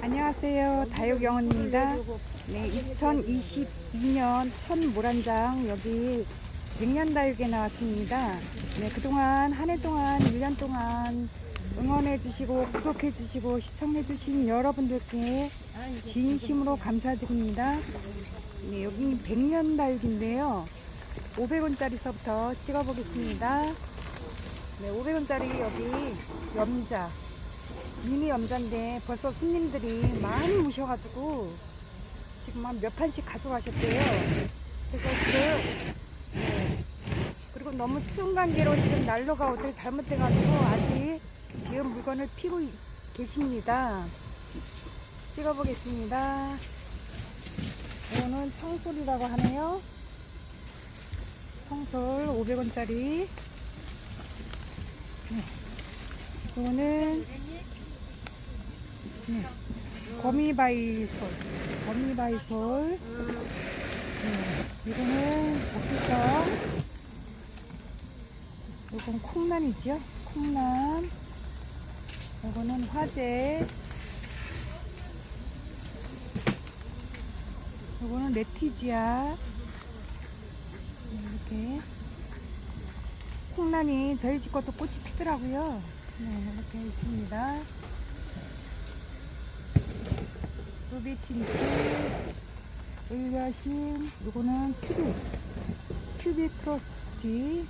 안녕하세요. 다육영원입니다. 네, 2022년 첫 모란장 여기 백년 다육에 나왔습니다. 네, 그동안 한 해 동안 1년 동안 응원해 주시고 구독해 주시고 시청해 주신 여러분들께 진심으로 감사드립니다. 네, 여기 백년 다육인데요. 500원짜리서부터 찍어 보겠습니다. 네, 500원짜리 여기 염자. 미니 염자인데 벌써 손님들이 많이 오셔가지고 지금 한 몇 판씩 가져가셨대요. 그래서 지금 네. 그리고 너무 추운 관계로 지금 난로가 어떻게 잘못돼가지고 아직 지금 물건을 피고 이- 계십니다. 찍어보겠습니다. 이거는 청솔이라고 하네요. 청솔 500원짜리. 네. 이거는 네. 거미바이솔. 거미바이솔. 네. 이거는 적기성. 이건 콩란이죠. 콩란. 이거는 화재. 이거는 레티지아. 네, 이렇게. 콩란이 저희 집 것도 꽃이 피더라고요. 네, 이렇게 있습니다. 루비 틴트, 의가심, 요거는 큐빅, 큐빅 크로스티,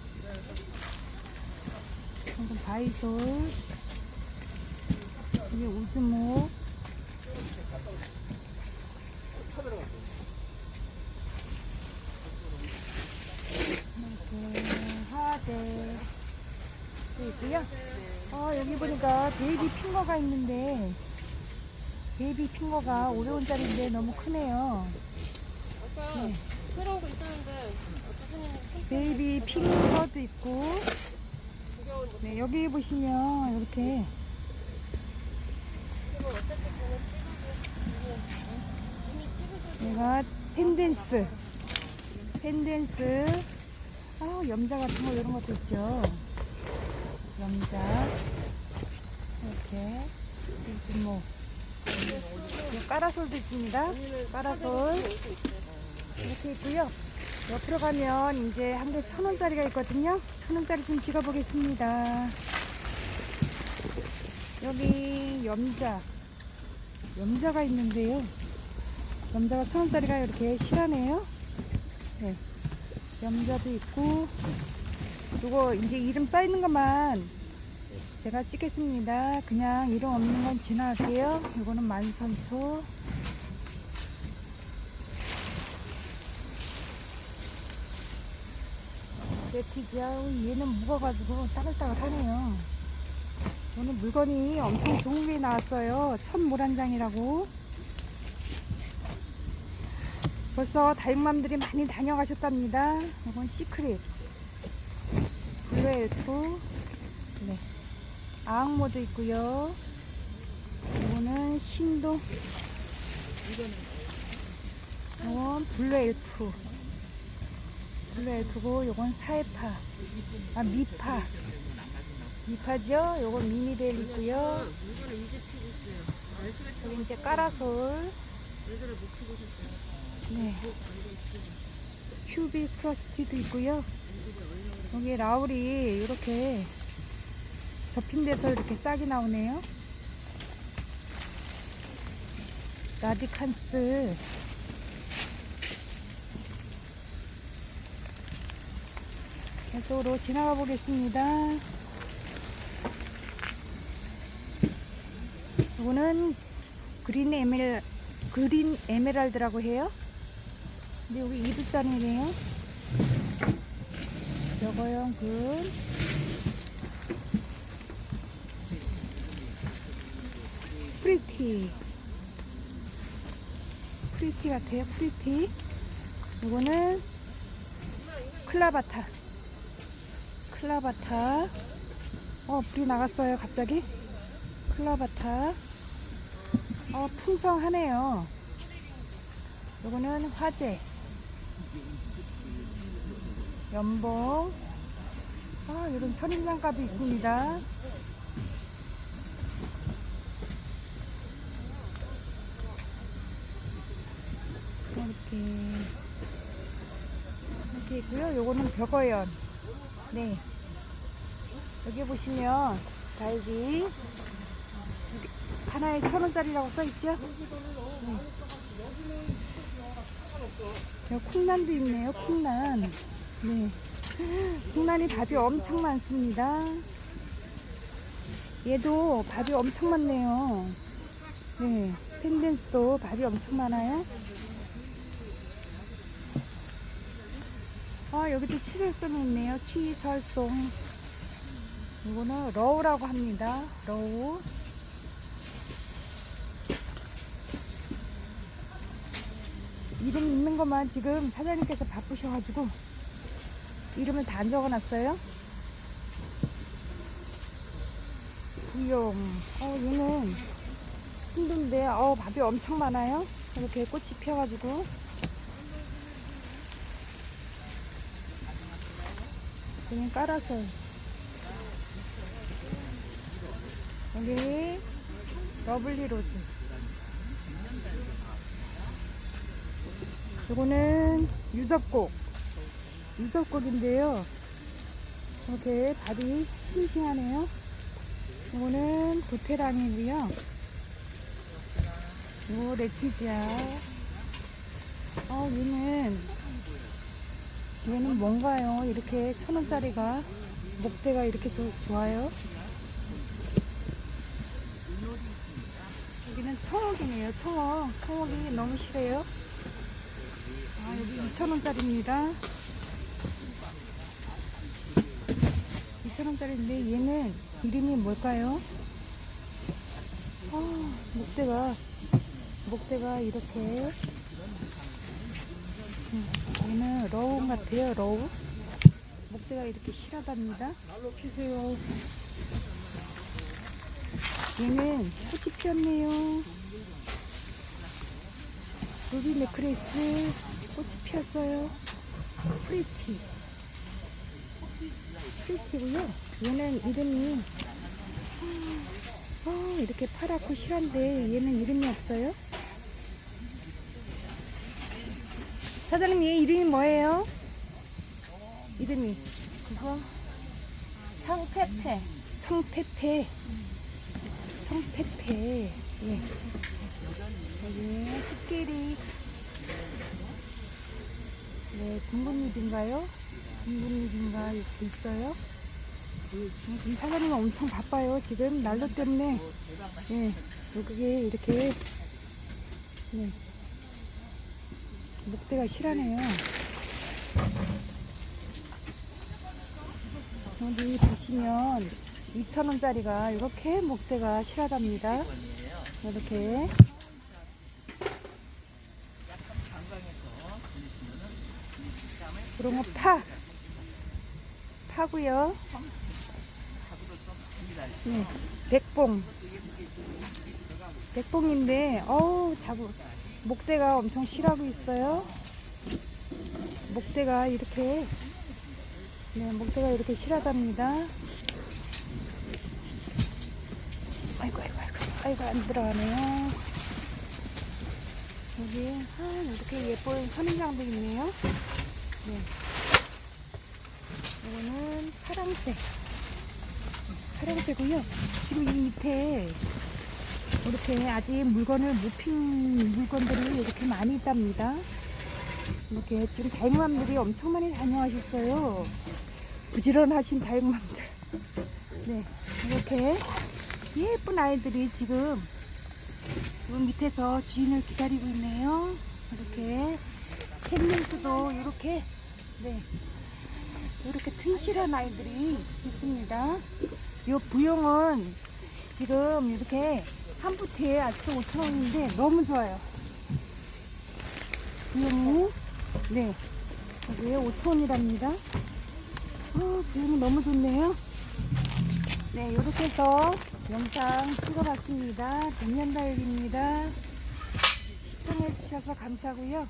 이건 바이솔, 이게 우즈모, 이렇게 또 있고요. 어, 여기 보니까 베이비 핑거가 있는데 베이비 핑거가 500원짜리인데 너무 크네요. 아까 네. 거 있었는데 베이비 핑거도 있고. 네, 여기 보시면 이렇게. 얘가 펜댄스. 펜댄스. 아 염자 같은 거 이런 것도 있죠. 염자. 이렇게. 요 까라솔도 있습니다. 까라솔. 이렇게 있고요. 옆으로 가면 이제 한 개 천 원짜리가 있거든요. 천 원짜리 좀 찍어보겠습니다. 여기 염자. 염자가 있는데요. 염자가 천 원짜리가 이렇게 실하네요. 네. 염자도 있고, 요거 이제 이름 써 있는 것만 제가 찍겠습니다. 그냥 이름 없는 건 지나갈게요. 요거는 만선초. 레티지아 얘는 묵어가지고 따글따글하네요. 오늘 물건이 엄청 좋은 게 나왔어요. 첫 물한장이라고. 벌써 다육맘들이 많이 다녀가셨답니다. 이건 시크릿. 블루엘프. 네. 아악모도 있고요. 이거는 신도. 이건 블루 엘프. 블루 엘프고, 요건 사이파. 아, 미파. 미파죠? 요건 미니벨 있고요. 여기 이제 까라솔. 네. 큐비 크러스티도 있고요. 여기 라울이 이렇게 접힌 데서 이렇게 싹이 나오네요. 라디칸스. 이쪽으로 지나가 보겠습니다. 이거는 그린 에메랄, 그린 에메랄드라고 해요. 근데 여기 2두짜리네요. 여거용 근. 프리티. 프리티 같아요, 프리티. 이거는 클라바타. 클라바타. 어, 불이 나갔어요, 갑자기. 클라바타. 어, 풍성하네요. 요거는 화재. 연봉. 아, 이런 선인장가도 있습니다. 이렇게 있고요. 요거는 벽어연. 네. 여기 보시면 달기 하나에 천 원짜리라고 써 있죠? 네. 콩란도 있네요. 콩란. 네. 콩란이 밥이 엄청 많습니다. 얘도 밥이 엄청 많네요. 네. 펜댄스도 밥이 엄청 많아요. 아, 여기도 치설송이 있네요. 치설송. 이거는 러우라고 합니다. 러우. 이름 있는 것만 지금 사장님께서 바쁘셔가지고 이름을 다 안 적어놨어요. 부용. 어, 얘는 신도인데, 어, 밥이 엄청 많아요. 이렇게 꽃이 펴가지고. 그냥 깔아서. 여기, 러블리 로즈. 요거는 유섭곡. 유섭곡인데요. 이렇게 밥이 싱싱하네요. 이거는 도테랑이고요. 요 레티지아. 어, 얘는 얘는 뭔가요? 이렇게 천 원짜리가 목대가 이렇게 좋- 좋아요. 여기는 청옥이네요. 청옥. 청옥이 너무 싫어요. 아, 여기 2,000원짜리입니다. 2,000원짜리인데 얘는 이름이 뭘까요? 아, 목대가 목대가 이렇게 음, 얘는 러우 같아요. 러우. 목대가 이렇게 실하답니다. 날로 피세요. 얘는 꽃이 피었네요. 루비 네크레스 꽃이 피었어요. 프리티. 프리티고요. 얘는 이름이 어, 이렇게 파랗고 실한데 얘는 이름이 없어요. 사장님 얘 이름이 뭐예요? 이름이 그거 창페페. 청페페. 청페페. 예. 여기 흑개리. 네, 둥근잎인가요? 둥근잎인가 이렇게 있어요. 네, 지금 사장님은 엄청 바빠요. 지금 난로 때문에. 예. 여기에 이렇게. 네. 목대가 실하네요. 여기 보시면 2,000원짜리가 이렇게 목대가 실하답니다. 이렇게. 그런 거 파. 파고요. 네, 백봉. 백봉인데, 어우, 자부. 목대가 엄청 실하고 있어요. 목대가 이렇게 네, 목대가 이렇게 실하답니다. 아이고, 아이고, 아이고, 아이고, 안 들어가네요. 여기, 아, 이렇게 예쁜 선인장도 있네요. 네. 이거는 파랑색. 파랑색이고요. 지금 이 밑에 이렇게 아직 물건을 못 핀 물건들이 이렇게 많이 있답니다. 이렇게 지금 다육맘들이 엄청 많이 다녀가셨어요. 부지런하신 다육맘들. 네, 이렇게 예쁜 아이들이 지금 이 밑에서 주인을 기다리고 있네요. 이렇게 캔민스도 이렇게 네 이렇게 튼실한 아이들이 있습니다. 이 부용은 지금 이렇게 한 부티에 아직도 5,000원인데 너무 좋아요. 부용이 네 여기에 5,000원이랍니다. 어, 부용이 너무 좋네요. 네 이렇게 해서 영상 찍어봤습니다. 백년다육입니다. 시청해 주셔서 감사하고요.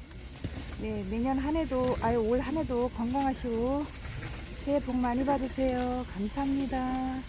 네 내년 한 해도 아유 올 한 해도 건강하시고 새해 복 많이 받으세요. 감사합니다.